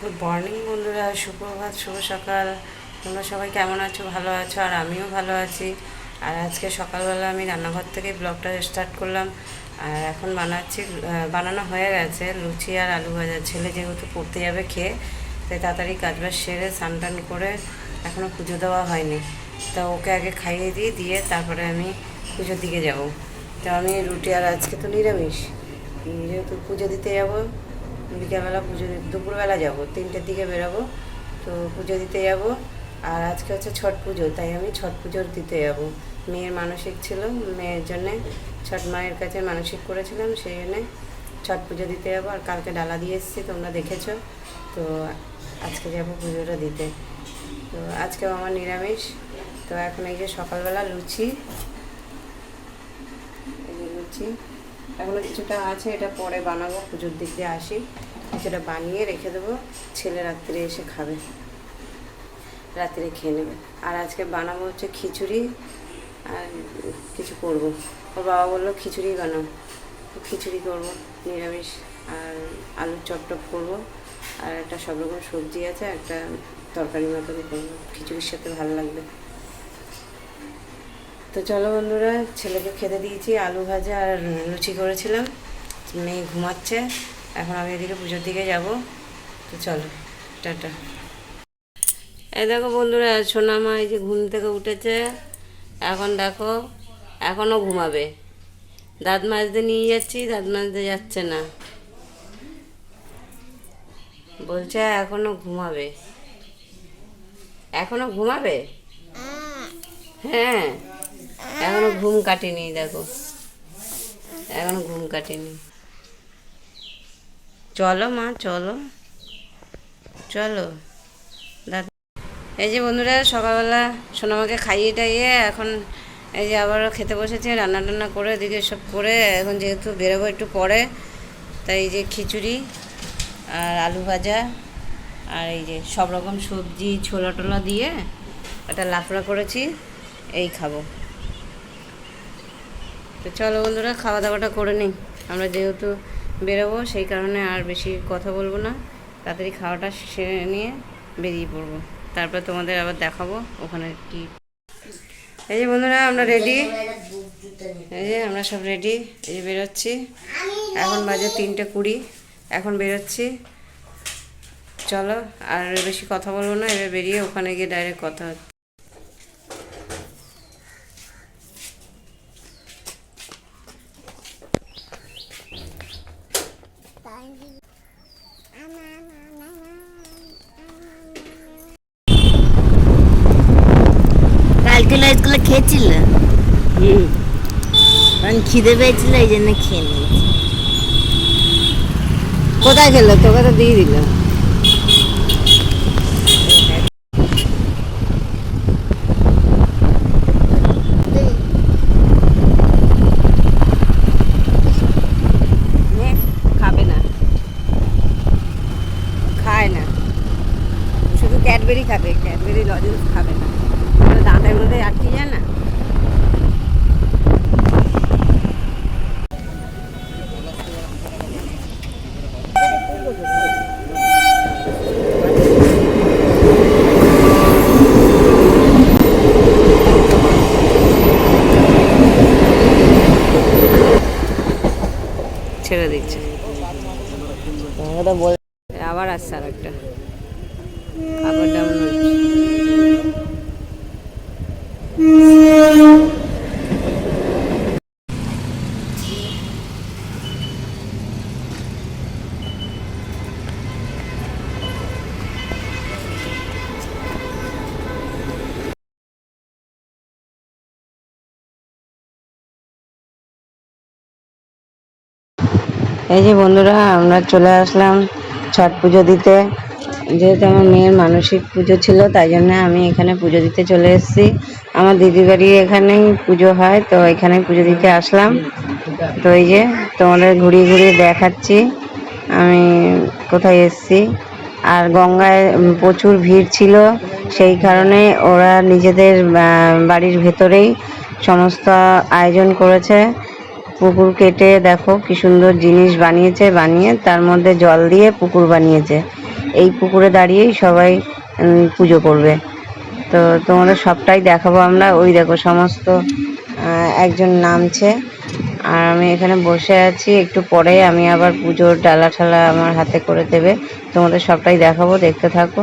Good morning বন্ধুরা। সুপ্রভাত শুভ সকাল। তোমরা সবাই কেমন আছো? ভালো আছো? আর আমিও ভালো আছি। আর আজকে সকালবেলা আমি রান্নাঘর থেকে ব্লগটা স্টার্ট করলাম। আর এখন বানাচ্ছি বানানো হয়ে গেছে লুচি আর আলু ভাজা। ছেলে যেহেতু পড়তে যাবে খেয়ে, তাই তাড়াতাড়ি কাজবাজ সেরে স্নান টান করে এখনও পুজো দেওয়া হয়নি। তা ওকে আগে খাইয়ে দিই, দিয়ে তারপরে আমি পুজোর দিকে যাব। তো আমি রুটি আর আজকে তো নিরামিষ। যেহেতু পুজো দিতে যাব বিকেলবেলা পুজো দুপুরবেলা যাব, তিনটের দিকে বেরোবো, তো পুজো দিতে যাব। আর আজকে হচ্ছে ছট পুজো, তাই আমি ছট পুজোর দিতে যাব। মেয়ের মানসিক ছিল, মেয়ের জন্যে ছট মায়ের কাছে মানসিক করেছিলাম, সেই জন্যে ছট পুজো দিতে যাব। আর কালকে ডালা দিয়ে এসেছি, তোমরা দেখেছ। তো আজকে যাব পুজোটা দিতে। তো আজকেও আমার নিরামিষ। তো এখন এই যে সকালবেলা লুচি, এই যে লুচি। এখনও কিছুটা আছে, এটা পরে বানাবো, পুজোর দিক দিয়ে আসি। কিছুটা বানিয়ে রেখে দেবো, ছেলে রাত্রে এসে খাবে। রাত্রে খেয়ে নেবে। আর আজকে বানাবো হচ্ছে খিচুড়ি, আর কিছু করব। ওর বাবা বলল, খিচুড়ি বানাও। খিচুড়ি করব, নিরামিষ, আর আলুর চপ টপ করব। আর একটা সব রকম সবজি আছে, একটা তরকারি মতন করব। খিচুড়ির সাথে ভালো লাগবে। তো চলো বন্ধুরা ছেলেকে খেতে দিয়েছি আলু ভাজা আর লুচি করেছিলাম। মেয়ে ঘুমাচ্ছে। এখন আমি এদিকে পুজোর দিকে যাব। তো চলো টাটা। এই দেখো বন্ধুরা সোনামা এই যে ঘুম থেকে উঠেছে। এখন দেখো এখনও ঘুমাবে। দাঁত মাজতে নিয়ে যাচ্ছি দাঁত মাজতে যাচ্ছে না। বলছে এখনও ঘুমাবে। এখনও ঘুমাবে? হ্যাঁ। এখনও ঘুম কাটেনি, দেখো। এখনও ঘুম কাটেনি। চলো মা, চলো। চলো। দাদা এই যে বন্ধুরা, সকালবেলা সোনামাকে খাইয়ে টাইয়ে এখন এই যে আবারও খেতে বসেছে, রান্না টান্না করে, এদিকে সব করে, এখন যেহেতু বেরোবো একটু পরে, তাই এই যে খিচুড়ি আর আলু ভাজা আর এই যে সব রকম সবজি ছোলা টোলা দিয়ে একটা লাফড়া করেছি, এই খাব। তো চলো বন্ধুরা খাওয়া দাওয়াটা করে নিই। আমরা যেহেতু বেরোবো, সেই কারণে আর বেশি কথা বলব না। তাড়াতাড়ি খাওয়াটা সেরে নিয়ে বেরিয়ে পড়ব। তারপর তোমাদের আবার দেখাবো ওখানে কি। এই যে বন্ধুরা, আমরা রেডি এই যে আমরা সব রেডি এই যে বেরোচ্ছি। এখন বাজে তিনটে কুড়ি। এখন বেরোচ্ছি। চলো, আর বেশি কথা বলব না। এবার বেরিয়ে ওখানে গিয়ে ডাইরেক্ট কথা হচ্ছে কালকে খেয়েছিল? কারণ খিদে পেয়েছিল এই জন্য খেয়ে নিয়েছি। কোথায় খেলো তোকে তো দিয়ে দিল নে, খাবে না খায় না শুধু ক্যাডবেরি খাবে ক্যাডবেরি লজেন্স খাবে না ওটা দাঁতের মধ্যে আটকে যায় না ছেড়ে দিচ্ছে ওটা বল আর একটা এই যে বন্ধুরা আমরা চলে আসলাম ছট পুজো দিতে। যেহেতু আমার মেয়ের মানসিক পুজো ছিল, তাই জন্য আমি এখানে পুজো দিতে চলে এসেছি। আমার দিদি বাড়ি এখানেই পুজো হয়, তো এখানে পুজো দিতে আসলাম। তো এই যে তোমাদের ঘুরিয়ে ঘুরিয়ে দেখাচ্ছি, আমি কোথায় এসেছি। আর গঙ্গায় প্রচুর ভিড় ছিল, সেই কারণে ওরা নিজেদের বাড়ির ভেতরেই সমস্ত আয়োজন করেছে। পুকুর কেটে দেখো কি সুন্দর জিনিস বানিয়েছে, বানিয়ে তার মধ্যে জল দিয়ে পুকুর বানিয়েছে। এই পুকুরে দাঁড়িয়েই সবাই পুজো করবে। তো তোমাদের সবটাই দেখাবো আমরা। ওই দেখো সমস্ত একজন নামছে। আর আমি এখানে বসে আছি। একটু পরে আমি আবার পুজোর ডালা ঠালা আমার হাতে করে দেবে। তোমাদের সবটাই দেখাবো, দেখতে থাকো।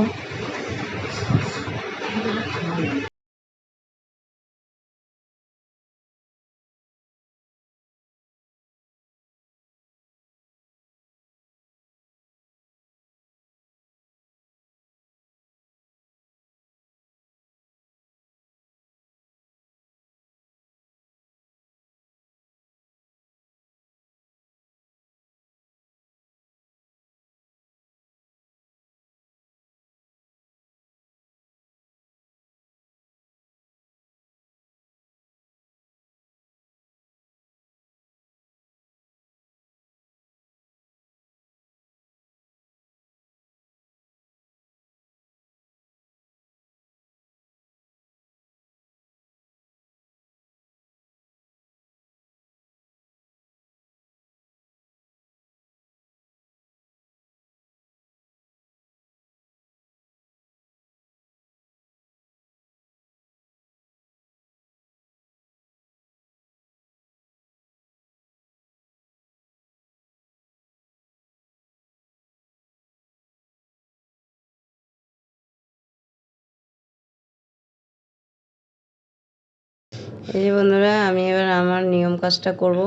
এই যে বন্ধুরা, আমি এবার আমার নিয়ম কাজটা করব।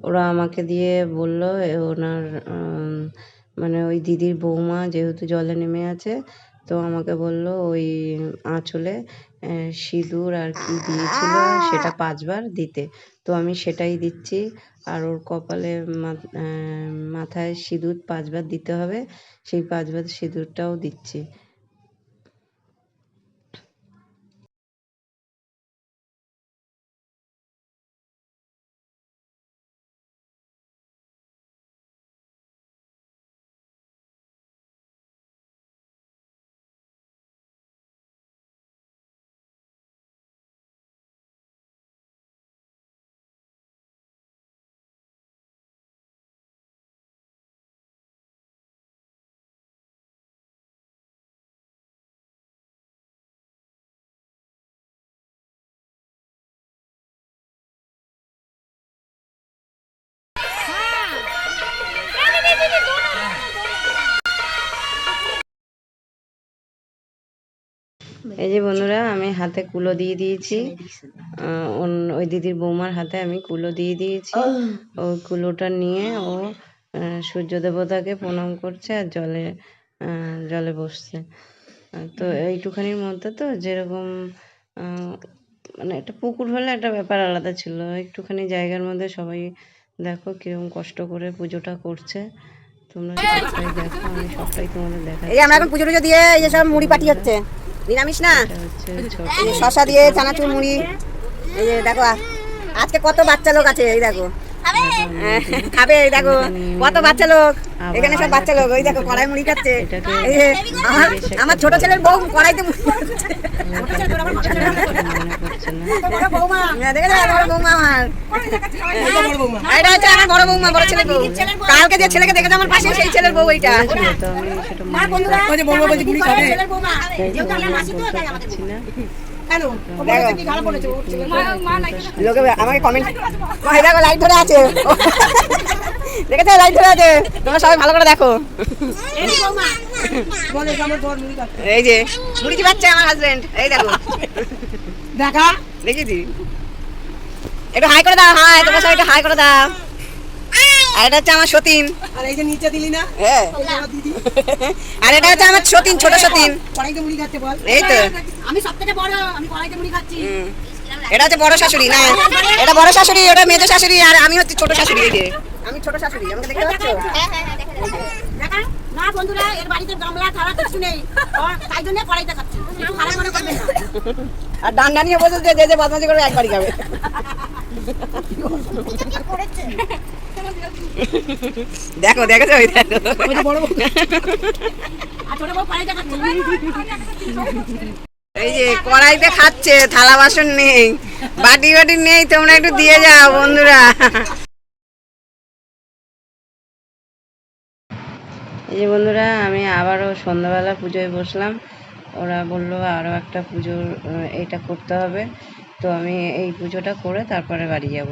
ওরা আমাকে দিয়ে বলল ওনার মানে ওই দিদির বৌমা যেহেতু জলে নেমে আছে, তো আমাকে বলল ওই আঁচলে সিঁদুর আর কি দিয়েছিল সেটা পাঁচবার দিতে। তো আমি সেটাই দিচ্ছি। আর ওর কপালে মাথায় সিঁদুর পাঁচবার দিতে হবে। সেই পাঁচবার সিঁদুরটাও দিচ্ছি। এই যে বন্ধুরা, আমি হাতে কুলো দিয়ে দিয়েছি। ওই দিদির বৌমার হাতে আমি কুলো দিয়ে দিয়েছি। ওই কুলোটা নিয়ে ও সূর্য দেবতাকে প্রণাম করছে আর জলে জলে বসছে। তো এইটুখানির মধ্যে তো যেরকম মানে একটা পুকুর হলে একটা ব্যাপার আলাদা ছিল। একটুখানি জায়গার মধ্যে সবাই দেখো কীরকম কষ্ট করে পুজোটা করছে। তোমরা দেখো, আমি সবটাই তোমাদের দেখা এই আমরা এখন পুজো টুজো দিয়ে এই যে সব মুড়ি পাটি হচ্ছে নিরামিষ না? শশা দিয়ে চানাচুর মুড়ি। এই যে দেখো আজকে কত বাচ্চা লোক আছে এই দেখো। খাবে? এই দেখো কত বাচ্চা লোক। এখানে সব বাচ্চা লোক ওই দেখো কড়াই মুড়ি খাচ্ছে। আমার আমার ছোট ছেলের বউ কড়াইতে মুড়ি কালকে যে ছেলেকে দেখেছ আমার পাশে সেই ছেলের বউ এইটা। তো লোকে আমাকে কমেন্ট দেখো লাইট ধরে আছে। দেখেছ? লাইট ধরে আছে। তোমরা সবাই ভালো করে দেখো। এই যে মুড়ি চিবাচ্ছে আমার হাজবেন্ড এই দেখো। দেখা। দেখেছি। একটু হাই করে দাও হাই তোমরা সবাই একটু হাই করে দাও। আর এটা হচ্ছে আমার সতীন। আর এই যে নিচে দিলি না? হ্যাঁ। আর এটা হচ্ছে আমার সতীন ছোট সতীন। কড়াইতে মুড়ি খাচ্ছে বল। এই তো। আমি সব থেকে বড় আমি কড়াইতে মুড়ি খাচ্ছি। এটা হচ্ছে বড় শাশুড়ি না? এটা বড় শাশুড়ি ওটা মেজো শাশুড়ি আর আমি হচ্ছে ছোট শাশুড়ি এই যে। আমি ছোট শাশুড়ি আমাকে দেখতে পাচ্ছ? দেখা না বন্ধুরা এর বাড়িতে গামলা থালা কিছু নেই। তাই জন্য কড়াইতে খাচ্ছি। খারাপ মনে করবেন না। আর ডান্ডা নিয়ে বসে যে যে বদমাশি করবে একবারই খাবে। দেখো দেখেছ? ওই দেখো। এই যে কড়াইতে খাচ্ছে থালা বাসন নেই বাটি বাটি নেই তোমরা একটু দিয়ে যাও বন্ধুরা। এই যে বন্ধুরা আমি আবারও সন্ধ্যাবেলা পুজোয় বসলাম। ওরা বলল আরও একটা পুজোর এটা করতে হবে। তো আমি এই পুজোটা করে তারপরে বাড়ি যাব।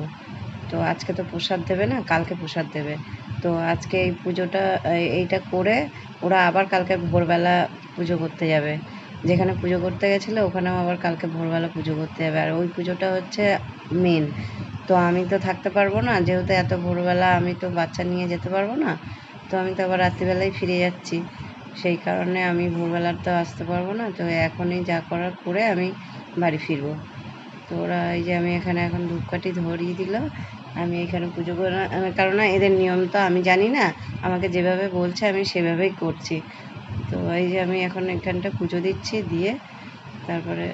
তো আজকে তো প্রসাদ দেবে না, কালকে প্রসাদ দেবে। তো আজকে এই পুজোটা, এই- এইটা করে ওরা আবার কালকে ভোরবেলা পুজো করতে যাবে। যেখানে পুজো করতে গেছিল, ওখানেও আবার কালকে ভোরবেলা পুজো করতে যাবে। আর ওই পুজোটা হচ্ছে মেন তো আমি তো থাকতে পারব না, যেহেতু এত ভোরবেলা আমি তো বাচ্চা নিয়ে যেতে পারব না, তো আমি তো আবার রাত্রিবেলায় ফিরে যাচ্ছি। সেই কারণে আমি ভোরবেলার তো আসতে পারব না, তো এখনই যা করার করে আমি বাড়ি ফিরবো। তো ওরা এই যে আমি এখানে এখন ধূপকাঠি ধরিয়ে দিল। আমি এখানে পুজো করে কারণ এদের নিয়ম তো আমি জানি না। আমাকে যেভাবে বলছে, আমি সেভাবেই করছি। তো এই যে আমি এখন এখানটা পুজো দিচ্ছি, দিয়ে তারপরে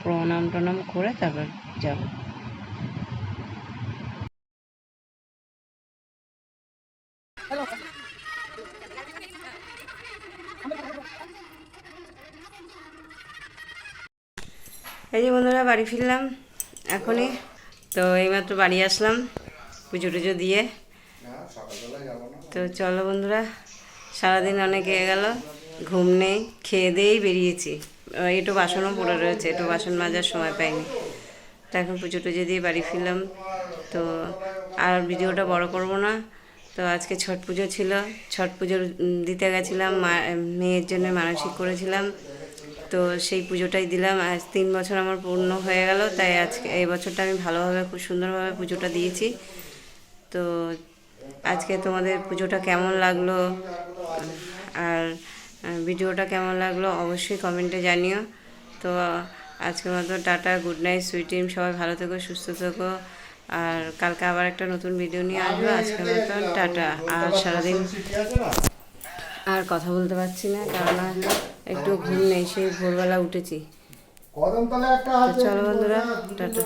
প্রণাম টনাম করে তারপর যাব। এই যে বন্ধুরা, বাড়ি ফিরলাম এখনই। তো এইমাত্র বাড়ি আসলাম পুজো টুজো দিয়ে। তো চলো বন্ধুরা, সারাদিন অনেক এ গেল, ঘুম নেই, খেয়ে দিয়েই বেরিয়েছি। একটু বাসনও পড়ে রয়েছে একটু বাসন মাজার সময় পাইনি। তো এখন পুজো টুজো দিয়ে বাড়ি ফিরলাম। তো আর ভিডিওটা বড় করব না। তো আজকে ছট পুজো ছিল, ছট পুজোর দিতে গেছিলাম মেয়ের জন্য মানসিক করেছিলাম। তো সেই পুজোটাই দিলাম। আজ তিন বছর আমার পূর্ণ হয়ে গেল, তাই আজকে এই বছরটা আমি ভালোভাবে, খুব সুন্দরভাবে পুজোটা দিয়েছি। তো আজকে তোমাদের পুজোটা কেমন লাগল? আর ভিডিওটা কেমন লাগল অবশ্যই কমেন্টে জানিও। তো আজকের মতো টাটা, গুড নাইট, সুইট সবাই ভালো থেকো, সুস্থ থেকো। আর কালকে আবার একটা নতুন ভিডিও নিয়ে আসব। আজকের মতন টাটা। আর সারাদিন আর কথা বলতে পারছি না কারণ একটু ঘুম নেই সেই ভোরবেলা উঠেছি। চলো বন্ধুরা টাটা।